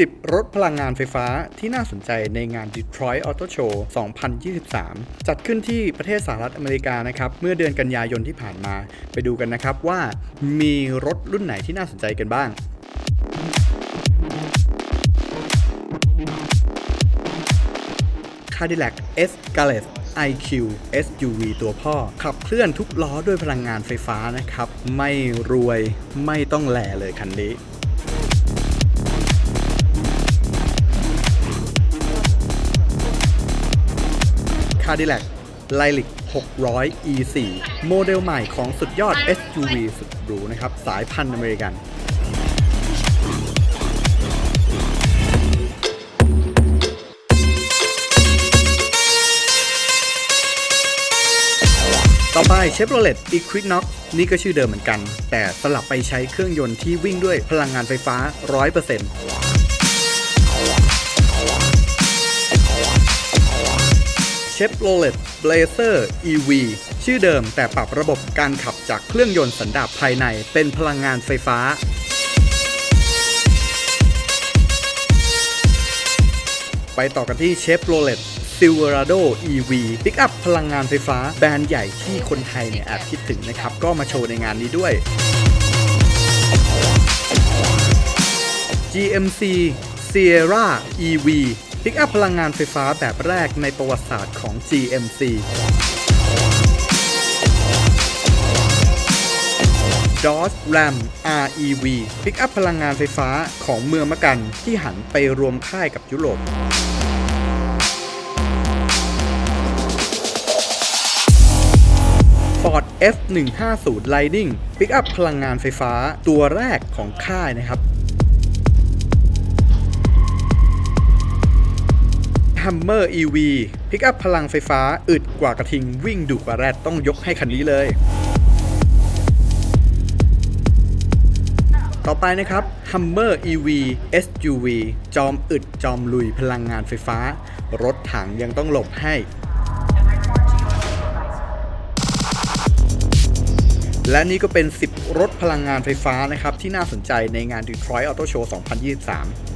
10 รถพลังงานไฟฟ้าที่น่าสนใจในงาน Detroit Auto Show 2023 จัดขึ้นที่ประเทศสหรัฐอเมริกานะครับ เมื่อเดือนกันยายนที่ผ่านมา ไปดูกันนะครับว่ามีรถรุ่นไหนที่น่าสนใจกันบ้าง Cadillac Escalade IQ SUV ตัวพ่อ ขับเคลื่อนทุกล้อด้วยพลังงานไฟฟ้านะครับ ไม่รวยไม่ต้องแหล่เลยคันนี้ Cadillac Lyric 600 E4 โมเดลใหม่ของสุดยอด SUV สุดหรูนะครับ สายพันธุ์อเมริกันต่อไป Chevrolet Equinox นี่ก็ชื่อเดิมเหมือนกัน แต่สลับไปใช้เครื่องยนต์ที่วิ่งด้วยพลังงานไฟฟ้า 100% Chevrolet Blazer EV ชื่อเดิมแต่ปรับระบบการขับจากเครื่องยนต์สันดาปภายในเป็นพลังงานไฟฟ้า ไปต่อกันที่ Chevrolet Silverado EV ปิกอัพพลังงานไฟฟ้าแบรนด์ใหญ่ที่คนไทยเนี่ยแอบคิดถึงนะครับ ก็มาโชว์ในงานนี้ด้วย GMC Sierra EV ปิกอัพพลังงานไฟฟ้าแบบแรกในประวัติศาสตร์ของ GMC Dodge Ram REV ปิกอัพพลังงานไฟฟ้าของเมืองมะกันที่หันไปรวมค่ายกับยุโรป Ford F150 Lightning ปิกอัพพลังงานไฟฟ้าตัวแรกของค่ายนะครับ Hammer EV ปิกอัพพลังไฟฟ้าอึดกว่ากระทิงวิ่งดุกว่าแรดต้องยกให้คันนี้เลย ต่อไปนะครับ Hummer EV SUV จอมอึดจอมลุยพลังงานไฟฟ้า รถถังยังต้องหลบให้ และนี่ก็เป็น 10 รถพลังงานไฟฟ้านะครับ ที่น่าสนใจในงาน Detroit Auto Show 2023